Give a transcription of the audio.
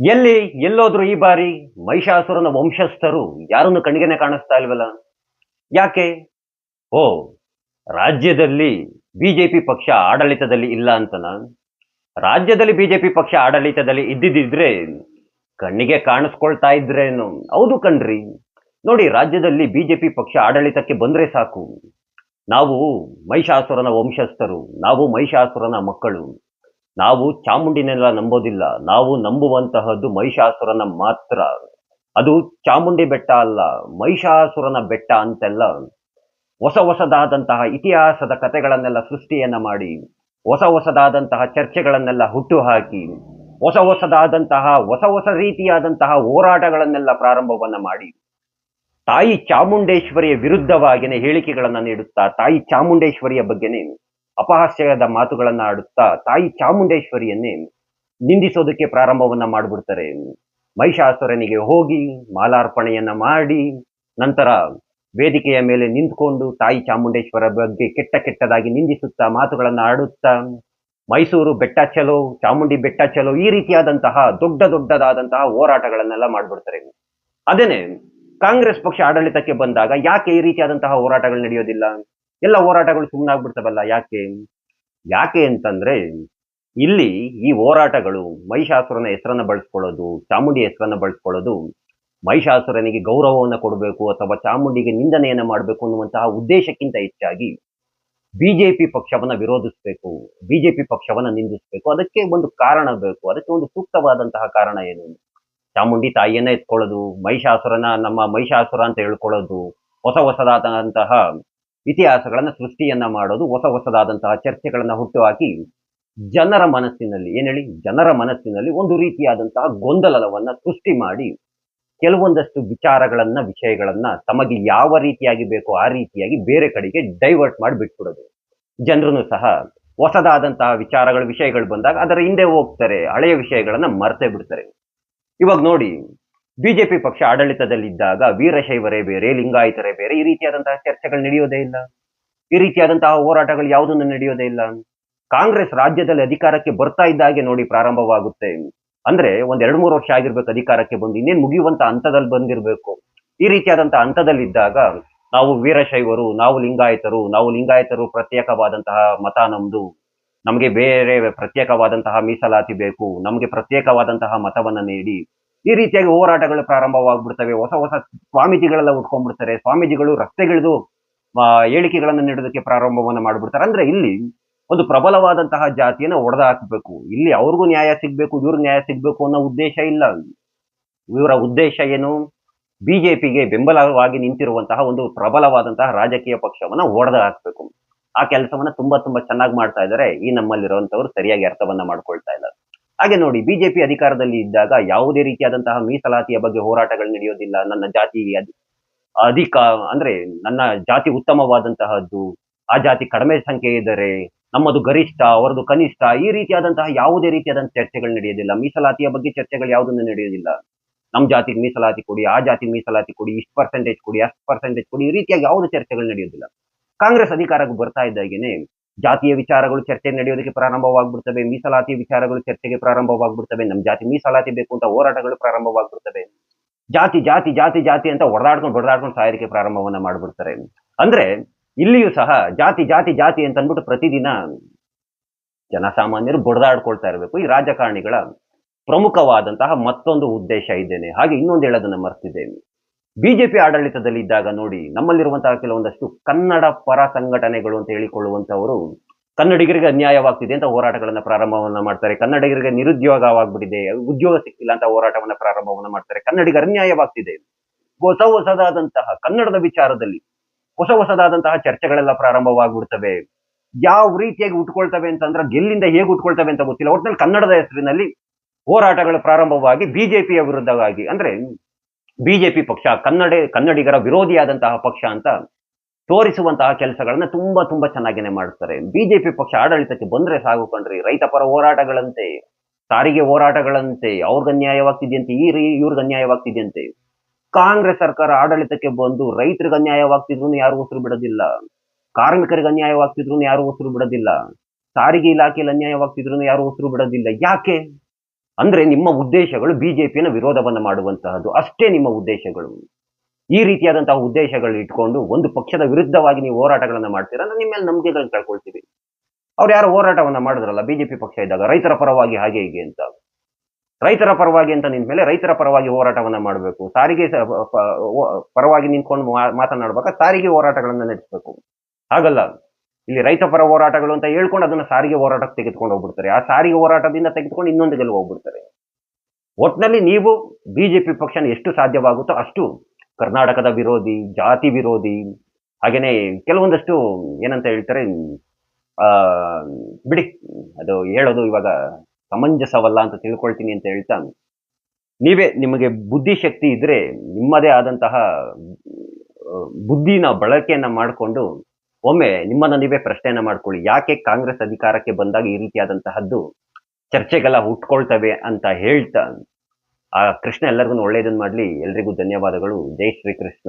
ಎಲ್ಲಿ ಎಲ್ಲೋದ್ರು ಈ ಬಾರಿ ಮಹಿಷಾಸುರನ ವಂಶಸ್ಥರು ಯಾರನ್ನು ಕಣ್ಣಿಗೆನೆ ಕಾಣಿಸ್ತಾ ಇಲ್ವಲ್ಲ? ಯಾಕೆ? ಓ, ರಾಜ್ಯದಲ್ಲಿ ಬಿಜೆಪಿ ಪಕ್ಷ ಆಡಳಿತದಲ್ಲಿ ಇಲ್ಲ ಅಂತನ? ರಾಜ್ಯದಲ್ಲಿ ಬಿಜೆಪಿ ಪಕ್ಷ ಆಡಳಿತದಲ್ಲಿ ಇದ್ದಿದ್ದಿದ್ರೆ ಕಣ್ಣಿಗೆ ಕಾಣಿಸ್ಕೊಳ್ತಾ ಇದ್ರೇನು? ಹೌದು ಕಣ್ರಿ. ನೋಡಿ, ರಾಜ್ಯದಲ್ಲಿ ಬಿಜೆಪಿ ಪಕ್ಷ ಆಡಳಿತಕ್ಕೆ ಬಂದ್ರೆ ಸಾಕು. ನಾವು ಮಹಿಷಾಸುರನ ವಂಶಸ್ಥರು, ನಾವು ಮಹಿಷಾಸುರನ ಮಕ್ಕಳು. ನಾವು ಚಾಮುಂಡಿನೆಲ್ಲ ನಂಬೋದಿಲ್ಲ. ನಾವು ನಂಬುವಂತಹದ್ದು ಮಹಿಷಾಸುರನ ಮಾತ್ರ. ಅದು ಚಾಮುಂಡಿ ಬೆಟ್ಟ ಅಲ್ಲ, ಮಹಿಷಾಸುರನ ಬೆಟ್ಟ ಅಂತೆಲ್ಲ. ಹೊಸ ಹೊಸದಾದಂತಹ ಇತಿಹಾಸದ ಕಥೆಗಳನ್ನೆಲ್ಲ ಸೃಷ್ಟಿಯನ್ನ ಮಾಡಿ, ಹೊಸ ಹೊಸದಾದಂತಹ ಚರ್ಚೆಗಳನ್ನೆಲ್ಲ ಹುಟ್ಟು ಹಾಕಿ ಹೊಸ ಹೊಸದಾದಂತಹ, ಹೊಸ ಹೊಸ ರೀತಿಯಾದಂತಹ ಹೋರಾಟಗಳನ್ನೆಲ್ಲ ಪ್ರಾರಂಭವನ್ನ ಮಾಡಿ, ತಾಯಿ ಚಾಮುಂಡೇಶ್ವರಿಯ ವಿರುದ್ಧವಾಗಿನೇ ಹೇಳಿಕೆಗಳನ್ನ ನೀಡುತ್ತಾ, ತಾಯಿ ಚಾಮುಂಡೇಶ್ವರಿಯ ಬಗ್ಗೆನೇ ಅಪಹಾಸ್ಯದ ಮಾತುಗಳನ್ನ ಆಡುತ್ತಾ ತಾಯಿ ಚಾಮುಂಡೇಶ್ವರಿಯನ್ನೇ ನಿಂದಿಸೋದಕ್ಕೆ ಪ್ರಾರಂಭವನ್ನ ಮಾಡಿಬಿಡ್ತಾರೆ. ಮಹಿಷಾಸುರನಿಗೆ ಹೋಗಿ ಮಾಲಾರ್ಪಣೆಯನ್ನ ಮಾಡಿ ನಂತರ ವೇದಿಕೆಯ ಮೇಲೆ ನಿಂತ್ಕೊಂಡು ತಾಯಿ ಚಾಮುಂಡೇಶ್ವರ ಬಗ್ಗೆ ಕೆಟ್ಟ ಕೆಟ್ಟದಾಗಿ ನಿಂದಿಸುತ್ತಾ ಮಾತುಗಳನ್ನ ಆಡುತ್ತಾ ಮೈಸೂರು ಬೆಟ್ಟ ಚಲೋ, ಚಾಮುಂಡಿ ಬೆಟ್ಟ ಚಲೋ ಈ ರೀತಿಯಾದಂತಹ ದೊಡ್ಡ ದೊಡ್ಡದಾದಂತಹ ಹೋರಾಟಗಳನ್ನೆಲ್ಲ ಮಾಡ್ಬಿಡ್ತಾರೆ. ಅದೇನೆ ಕಾಂಗ್ರೆಸ್ ಪಕ್ಷ ಆಡಳಿತಕ್ಕೆ ಬಂದಾಗ ಯಾಕೆ ಈ ರೀತಿಯಾದಂತಹ ಹೋರಾಟಗಳು ನಡೆಯೋದಿಲ್ಲ? ಎಲ್ಲ ಹೋರಾಟಗಳು ಸುಮ್ಮನಾಗ್ಬಿಡ್ತವಲ್ಲ ಯಾಕೆ? ಯಾಕೆ ಅಂತಂದ್ರೆ, ಇಲ್ಲಿ ಈ ಹೋರಾಟಗಳು ಮಹಿಷಾಸುರನ ಹೆಸರನ್ನ ಬಳಸ್ಕೊಳ್ಳೋದು, ಚಾಮುಂಡಿ ಹೆಸರನ್ನ ಬಳಸ್ಕೊಳ್ಳೋದು ಮಹಿಷಾಸುರನಿಗೆ ಗೌರವವನ್ನು ಕೊಡಬೇಕು ಅಥವಾ ಚಾಮುಂಡಿಗೆ ನಿಂದನೆಯನ್ನ ಮಾಡಬೇಕು ಅನ್ನುವಂತಹ ಉದ್ದೇಶಕ್ಕಿಂತ ಹೆಚ್ಚಾಗಿ ಬಿಜೆಪಿ ಪಕ್ಷವನ್ನ ವಿರೋಧಿಸಬೇಕು, ಬಿಜೆಪಿ ಪಕ್ಷವನ್ನ ನಿಂದಿಸಬೇಕು. ಅದಕ್ಕೆ ಒಂದು ಕಾರಣ ಬೇಕು. ಅದಕ್ಕೆ ಒಂದು ಸೂಕ್ತವಾದಂತಹ ಕಾರಣ ಏನು? ಚಾಮುಂಡಿ ತಾಯಿಯನ್ನ ಎತ್ಕೊಳ್ಳೋದು, ಮಹಿಷಾಸುರನ ನಮ್ಮ ಮಹಿಷಾಸುರ ಅಂತ ಹೇಳ್ಕೊಳ್ಳೋದು, ಹೊಸ ಹೊಸದಾದಂತಹ ಇತಿಹಾಸಗಳನ್ನ ಸೃಷ್ಟಿಯನ್ನ ಮಾಡೋದು ಹೊಸ ಹೊಸದಾದಂತಹ ಚರ್ಚೆಗಳನ್ನ ಹುಟ್ಟುಹಾಕಿ ಜನರ ಮನಸ್ಸಿನಲ್ಲಿ ಏನೇಳಿ ಜನರ ಮನಸ್ಸಿನಲ್ಲಿ ಒಂದು ರೀತಿಯಾದಂತಹ ಗೊಂದಲವನ್ನ ಸೃಷ್ಟಿ ಮಾಡಿ ಕೆಲವೊಂದಷ್ಟು ವಿಚಾರಗಳನ್ನ, ವಿಷಯಗಳನ್ನ ತಮಗೆ ಯಾವ ರೀತಿಯಾಗಿ ಬೇಕೋ ಆ ರೀತಿಯಾಗಿ ಬೇರೆ ಕಡೆಗೆ ಡೈವರ್ಟ್ ಮಾಡಿ ಬಿಟ್ಬಿಡೋದು. ಜನರನ್ನು ಸಹ ಹೊಸದಾದಂತಹ ವಿಚಾರಗಳು, ವಿಷಯಗಳು ಬಂದಾಗ ಅದರ ಹಿಂದೆ ಹೋಗ್ತಾರೆ, ಹಳೆಯ ವಿಷಯಗಳನ್ನ ಮರ್ತೇ ಬಿಡ್ತಾರೆ. ಇವಾಗ ನೋಡಿ ಬಿಜೆಪಿ ಪಕ್ಷ ಆಡಳಿತದಲ್ಲಿದ್ದಾಗ ವೀರಶೈವರೇ ಬೇರೆ, ಲಿಂಗಾಯತರೇ ಬೇರೆ, ಈ ರೀತಿಯಾದಂತಹ ಚರ್ಚೆಗಳು ನಡೆಯೋದೇ ಇಲ್ಲ. ಈ ರೀತಿಯಾದಂತಹ ಹೋರಾಟಗಳು ಯಾವುದನ್ನು ನಡೆಯೋದೇ ಇಲ್ಲ. ಕಾಂಗ್ರೆಸ್ ರಾಜ್ಯದಲ್ಲಿ ಅಧಿಕಾರಕ್ಕೆ ಬರ್ತಾ ಇದ್ದಾಗೆ ನೋಡಿ ಪ್ರಾರಂಭವಾಗುತ್ತೆ. ಅಂದ್ರೆ ಒಂದ್ ಎರಡ್ ಮೂರು ವರ್ಷ ಆಗಿರ್ಬೇಕು ಅಧಿಕಾರಕ್ಕೆ ಬಂದು, ಇನ್ನೇನು ಮುಗಿಯುವಂತ ಹಂತದಲ್ಲಿ ಬಂದಿರಬೇಕು. ಈ ರೀತಿಯಾದಂತಹ ಹಂತದಲ್ಲಿದ್ದಾಗ ನಾವು ವೀರಶೈವರು, ನಾವು ಲಿಂಗಾಯತರು ನಾವು ಲಿಂಗಾಯತರು ಪ್ರತ್ಯೇಕವಾದಂತಹ ಮತ ನಮ್ದು. ನಮಗೆ ಬೇರೆ ಪ್ರತ್ಯೇಕವಾದಂತಹ ಮೀಸಲಾತಿ ಬೇಕು. ನಮಗೆ ಪ್ರತ್ಯೇಕವಾದಂತಹ ಮತವನ್ನ ನೀಡಿ. ಈ ರೀತಿಯಾಗಿ ಹೋರಾಟಗಳು ಪ್ರಾರಂಭವಾಗ್ಬಿಡ್ತವೆ. ಹೊಸ ಹೊಸ ಸ್ವಾಮೀಜಿಗಳೆಲ್ಲ ಉಟ್ಕೊಂಡ್ಬಿಡ್ತಾರೆ. ಸ್ವಾಮೀಜಿಗಳು ರಸ್ತೆಗಿಳಿದು ಹೇಳಿಕೆಗಳನ್ನು ನೀಡೋದಕ್ಕೆ ಪ್ರಾರಂಭವನ್ನ ಮಾಡ್ಬಿಡ್ತಾರೆ. ಅಂದ್ರೆ ಇಲ್ಲಿ ಒಂದು ಪ್ರಬಲವಾದಂತಹ ಜಾತಿಯನ್ನ ಒಡೆದ ಹಾಕಬೇಕು ಇಲ್ಲಿ ಅವ್ರಿಗೂ ನ್ಯಾಯ ಸಿಗ್ಬೇಕು ಇವ್ರ ನ್ಯಾಯ ಸಿಗ್ಬೇಕು ಅನ್ನೋ ಉದ್ದೇಶ ಇಲ್ಲ. ಇವರ ಉದ್ದೇಶ ಏನು? ಬಿಜೆಪಿಗೆ ಬೆಂಬಲವಾಗಿ ನಿಂತಿರುವಂತಹ ಒಂದು ಪ್ರಬಲವಾದಂತಹ ರಾಜಕೀಯ ಪಕ್ಷವನ್ನ ಒಡೆದ ಹಾಕ್ಬೇಕು ಆ ಕೆಲಸವನ್ನ ತುಂಬಾ ತುಂಬಾ ಚೆನ್ನಾಗಿ ಮಾಡ್ತಾ ಇದ್ದಾರೆ. ಈ ನಮ್ಮಲ್ಲಿರುವಂತವ್ರು ಸರಿಯಾಗಿ ಅರ್ಥವನ್ನ ಮಾಡ್ಕೊಳ್ತಾ ಇಲ್ಲ. ಹಾಗೆ ನೋಡಿ, ಬಿಜೆಪಿ ಅಧಿಕಾರದಲ್ಲಿ ಇದ್ದಾಗ ಯಾವುದೇ ರೀತಿಯಾದಂತಹ ಮೀಸಲಾತಿಯ ಬಗ್ಗೆ ಹೋರಾಟಗಳು ನಡೆಯೋದಿಲ್ಲ. ನನ್ನ ಜಾತಿ ಅಧಿ- ಅಧಿಕ, ಅಂದ್ರೆ ನನ್ನ ಜಾತಿ ಉತ್ತಮವಾದಂತಹದ್ದು, ಆ ಜಾತಿ ಕಡಿಮೆ ಸಂಖ್ಯೆ ಇದ್ದರೆ ನಮ್ಮದು ಗರಿಷ್ಠ, ಅವರದು ಕನಿಷ್ಠ, ಈ ರೀತಿಯಾದಂತಹ ಯಾವುದೇ ರೀತಿಯಾದಂತಹ ಚರ್ಚೆಗಳು ನಡೆಯೋದಿಲ್ಲ. ಮೀಸಲಾತಿಯ ಬಗ್ಗೆ ಚರ್ಚೆಗಳು ಯಾವುದನ್ನು ನಡೆಯೋದಿಲ್ಲ. ನಮ್ಮ ಜಾತಿಗೆ ಮೀಸಲಾತಿ ಕೊಡಿ, ಆ ಜಾತಿ ಮೀಸಲಾತಿ ಕೊಡಿ, ಇಷ್ಟು ಪರ್ಸೆಂಟೇಜ್ ಕೊಡಿ, ಅಷ್ಟು ಪರ್ಸೆಂಟೇಜ್ ಕೊಡಿ, ಈ ರೀತಿಯಾಗಿ ಯಾವುದೇ ಚರ್ಚೆಗಳು ನಡೆಯೋದಿಲ್ಲ. ಕಾಂಗ್ರೆಸ್ ಅಧಿಕಾರಕ್ಕೆ ಬರ್ತಾ ಇದ್ದಾಗೇನೆ ಜಾತಿಯ ವಿಚಾರಗಳು ಚರ್ಚೆ ನಡೆಯೋದಕ್ಕೆ ಪ್ರಾರಂಭವಾಗ್ಬಿಡ್ತವೆ, ಮೀಸಲಾತಿ ವಿಚಾರಗಳು ಚರ್ಚೆಗೆ ಪ್ರಾರಂಭವಾಗ್ಬಿಡ್ತವೆ ನಮ್ಮ ಜಾತಿ ಮೀಸಲಾತಿ ಬೇಕು ಅಂತ ಹೋರಾಟಗಳು ಪ್ರಾರಂಭವಾಗ್ಬಿಡ್ತವೆ. ಜಾತಿ ಜಾತಿ ಜಾತಿ ಜಾತಿ ಅಂತ ಹೊಡೆದಾಡ್ಕೊಂಡು ಹೊಡೆದಾಡ್ಕೊಂಡು ಸಾಯಲಿಕ್ಕೆ ಪ್ರಾರಂಭವನ್ನ ಮಾಡ್ಬಿಡ್ತಾರೆ. ಅಂದ್ರೆ ಇಲ್ಲಿಯೂ ಸಹ ಜಾತಿ ಜಾತಿ ಜಾತಿ ಅಂತ ಅಂದ್ಬಿಟ್ಟು ಪ್ರತಿದಿನ ಜನಸಾಮಾನ್ಯರು ಬಡದಾಡ್ಕೊಳ್ತಾ ಇರಬೇಕು. ಈ ರಾಜಕಾರಣಿಗಳ ಪ್ರಮುಖವಾದಂತಹ ಮತ್ತೊಂದು ಉದ್ದೇಶ ಇದ್ದೇನೆ. ಹಾಗೆ ಇನ್ನೊಂದು ಹೇಳೋದನ್ನ ಮರ್ತಿದ್ದೇನೆ. ಬಿಜೆಪಿ ಆಡಳಿತದಲ್ಲಿ ಇದ್ದಾಗ ನೋಡಿ, ನಮ್ಮಲ್ಲಿರುವಂತಹ ಕೆಲವೊಂದಷ್ಟು ಕನ್ನಡ ಪರ ಸಂಘಟನೆಗಳು ಅಂತ ಹೇಳಿಕೊಳ್ಳುವಂತವರು ಕನ್ನಡಿಗರಿಗೆ ಅನ್ಯಾಯವಾಗ್ತಿದೆ ಅಂತ ಹೋರಾಟಗಳನ್ನ ಪ್ರಾರಂಭವನ್ನ ಮಾಡ್ತಾರೆ. ಕನ್ನಡಿಗರಿಗೆ ನಿರುದ್ಯೋಗವಾಗ್ಬಿಟ್ಟಿದೆ. ಉದ್ಯೋಗ ಸಿಕ್ಕಿಲ್ಲ ಅಂತ ಹೋರಾಟವನ್ನ ಪ್ರಾರಂಭವನ್ನ ಮಾಡ್ತಾರೆ. ಕನ್ನಡಿಗರ ಅನ್ಯಾಯವಾಗ್ತಿದೆ. ಹೊಸ ಹೊಸದಾದಂತಹ ಕನ್ನಡದ ವಿಚಾರದಲ್ಲಿ ಹೊಸ ಹೊಸದಾದಂತಹ ಚರ್ಚೆಗಳೆಲ್ಲ ಪ್ರಾರಂಭವಾಗ್ಬಿಡ್ತವೆ. ಯಾವ ರೀತಿಯಾಗಿ ಉಟ್ಕೊಳ್ತವೆ ಅಂತಂದ್ರೆ ಗೆಲ್ಲಿಂದ ಹೇಗೆ ಉಟ್ಕೊಳ್ತವೆ ಅಂತ ಗೊತ್ತಿಲ್ಲ. ಒಟ್ಟಿನಲ್ಲಿ ಕನ್ನಡದ ಹೆಸರಿನಲ್ಲಿ ಹೋರಾಟಗಳು ಪ್ರಾರಂಭವಾಗಿ ಬಿಜೆಪಿಯ ವಿರುದ್ಧವಾಗಿ, ಅಂದ್ರೆ ಬಿಜೆಪಿ ಪಕ್ಷ, ಕನ್ನಡ, ಕನ್ನಡಿಗರ ವಿರೋಧಿಯಾದಂತಹ ಪಕ್ಷ ಅಂತ ತೋರಿಸುವಂತಹ ಕೆಲಸಗಳನ್ನ ತುಂಬಾ ತುಂಬಾ ಚೆನ್ನಾಗಿನೇ ಮಾಡ್ತಾರೆ ಬಿಜೆಪಿ ಪಕ್ಷ ಆಡಳಿತಕ್ಕೆ ಬಂದ್ರೆ ಸಾಗು ಕಣ್ರಿ. ರೈತ ಪರ ಹೋರಾಟಗಳಂತೆ, ಸಾರಿಗೆ ಹೋರಾಟಗಳಂತೆ, ಅವ್ರಿಗೆ ಅನ್ಯಾಯವಾಗ್ತಿದೆಯಂತೆ, ಈ ರೀ, ಇವ್ರಿಗೆ ಅನ್ಯಾಯವಾಗ್ತಿದೆಯಂತೆ. ಕಾಂಗ್ರೆಸ್ ಸರ್ಕಾರ ಆಡಳಿತಕ್ಕೆ ಬಂದು ರೈತರಿಗೆ ಅನ್ಯಾಯವಾಗ್ತಿದ್ರು ಯಾರು ಉಸಿರು ಬಿಡೋದಿಲ್ಲ. ಕಾರ್ಮಿಕರಿಗೆ ಅನ್ಯಾಯವಾಗ್ತಿದ್ರು ಯಾರು ಉಸಿರು ಬಿಡೋದಿಲ್ಲ. ಸಾರಿಗೆ ಇಲಾಖೆಯಲ್ಲಿ ಅನ್ಯಾಯವಾಗ್ತಿದ್ರು ಯಾರು ಉಸಿರು ಬಿಡೋದಿಲ್ಲ. ಯಾಕೆ? ಅಂದ್ರೆ ನಿಮ್ಮ ಉದ್ದೇಶಗಳು ಬಿಜೆಪಿನ ವಿರೋಧವನ್ನು ಮಾಡುವಂತಹದ್ದು. ಅಷ್ಟೇ ನಿಮ್ಮ ಉದ್ದೇಶಗಳು. ಈ ರೀತಿಯಾದಂತಹ ಉದ್ದೇಶಗಳು ಇಟ್ಕೊಂಡು ಒಂದು ಪಕ್ಷದ ವಿರುದ್ಧವಾಗಿ ನೀವು ಹೋರಾಟಗಳನ್ನು ಮಾಡ್ತೀರಾ ನಿಮ್ಮ ಮೇಲೆ ನಂಬಿಕೆಗಳನ್ನ ಕಳ್ಕೊಳ್ತೀವಿ ಅವ್ರು ಯಾರು ಹೋರಾಟವನ್ನ ಮಾಡಿದ್ರಲ್ಲ, ಬಿಜೆಪಿ ಪಕ್ಷ ಇದ್ದಾಗ ರೈತರ ಪರವಾಗಿ ಹಾಗೆ ಹೀಗೆ ಅಂತ. ರೈತರ ಪರವಾಗಿ ಅಂತ ನಿಂತ ಮೇಲೆ ರೈತರ ಪರವಾಗಿ ಹೋರಾಟವನ್ನ ಮಾಡಬೇಕು. ಸಾರಿಗೆ ಪರವಾಗಿ ನಿಂತ್ಕೊಂಡು ಮಾ- ಮಾತನಾಡ್ಬೇಕಾ ಸಾರಿಗೆ ಹೋರಾಟಗಳನ್ನ ನಡೆಸಬೇಕು. ಹಾಗಲ್ಲ. ಇಲ್ಲಿ ರೈತ ಪರ ಹೋರಾಟಗಳು ಅಂತ ಹೇಳ್ಕೊಂಡು ಅದನ್ನ ಸಾರಿಗೆ ಹೋರಾಟಕ್ಕೆ ತೆಗೆದುಕೊಂಡು ಹೋಗ್ಬಿಡ್ತಾರೆ. ಆ ಸಾರಿಗೆ ಹೋರಾಟದಿಂದ ತೆಗೆದುಕೊಂಡು ಇನ್ನೊಂದು ಗೆಲುವು ಹೋಗ್ಬಿಡ್ತಾರೆ. ಒಟ್ನಲ್ಲಿ ನೀವು ಬಿಜೆಪಿ ಪಕ್ಷನ ಎಷ್ಟು ಸಾಧ್ಯವಾಗುತ್ತೋ ಅಷ್ಟು ಕರ್ನಾಟಕದ ವಿರೋಧಿ, ಜಾತಿ ವಿರೋಧಿ, ಹಾಗೇನೆ ಕೆಲವೊಂದಷ್ಟು ಏನಂತ ಹೇಳ್ತಾರೆ, ಆ, ಬಿಡಿ, ಅದು ಹೇಳೋದು ಇವಾಗ ಸಮಂಜಸವಲ್ಲ ಅಂತ ತಿಳ್ಕೊಳ್ತೀನಿ ಅಂತ ಹೇಳ್ತಾ ನೀವೇ ನಿಮಗೆ ಬುದ್ಧಿಶಕ್ತಿ ಇದ್ರೆ ನಿಮ್ಮದೇ ಆದಂತಹ ಬುದ್ಧಿನ ಬಳಕೆಯನ್ನ ಮಾಡಿಕೊಂಡು ಒಮ್ಮೆ ನಿಮ್ಮನ್ನ ನೀವೇ ಪ್ರಶ್ನೆಯನ್ನ ಮಾಡ್ಕೊಳ್ಳಿ. ಯಾಕೆ ಕಾಂಗ್ರೆಸ್ ಅಧಿಕಾರಕ್ಕೆ ಬಂದಾಗ ಈ ರೀತಿಯಾದಂತಹದ್ದು ಚರ್ಚೆಗೆಲ್ಲ ಹುಟ್ಕೊಳ್ತವೆ ಅಂತ ಹೇಳ್ತಾ ಆ ಕೃಷ್ಣ ಎಲ್ಲರಿಗೂ ಒಳ್ಳೆಯದನ್ನ ಮಾಡ್ಲಿ. ಎಲ್ರಿಗೂ ಧನ್ಯವಾದಗಳು. ಜೈ ಶ್ರೀ ಕೃಷ್ಣ